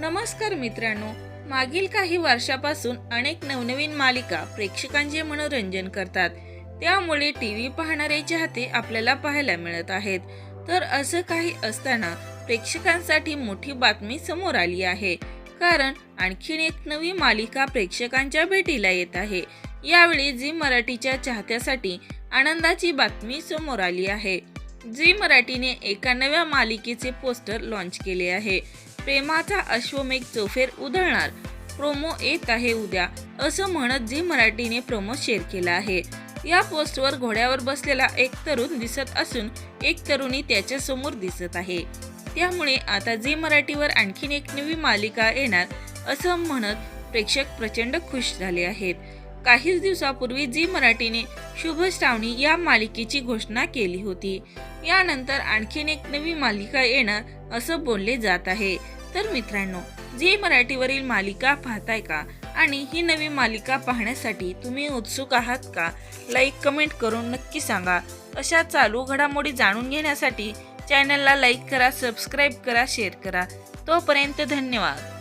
नमस्कार मित्रांनो. मागील काही वर्षापासून अनेक नवनवीन मालिका प्रेक्षकांचे मनोरंजन करतात. त्यामुळे टी व्ही पाहणारे चाहते आपल्याला पाहायला मिळत आहेत. तर असं काही असताना प्रेक्षकांसाठी मोठी बातमी समोर आली आहे. कारण आणखीन एक नवी मालिका प्रेक्षकांच्या भेटीला येत आहे. यावेळी झी मराठीच्या चाहत्यासाठी आनंदाची बातमी समोर आली आहे. झी मराठीने एका नव्या मालिकेचे पोस्टर लॉन्च केले आहे. प्रेमाचा अश्वमेघ चौफेर उधळणार. प्रोमो येत आहे उद्या असं म्हणत झी मराठीने प्रोमो शेअर केला आहे. या पोस्टवर घोड्यावर बसलेला एक तरुण दिसत असून एक तरुणी त्याच्यासमोर दिसत आहे. त्यामुळे आता झी मराठीवर आणखीन एक नवी मालिका येणार असं म्हणत प्रेक्षक प्रचंड खुश झाले आहेत. काहीच दिवसापूर्वी झी मराठीने शुभ श्रावणी या मालिकेची घोषणा केली होती. यानंतर आणखीन एक नवी मालिका येणार असं बोलले जात आहे. तर मित्रांनो झी मराठीवरील मालिका पाहताय का? आणि ही नवी मालिका पाहण्यासाठी तुम्ही उत्सुक आहात का? लाईक कमेंट करून नक्की सांगा. अशा चालू घडामोडी जाणून घेण्यासाठी चॅनलला लाईक करा सबस्क्राईब करा शेअर करा. तोपर्यंत धन्यवाद.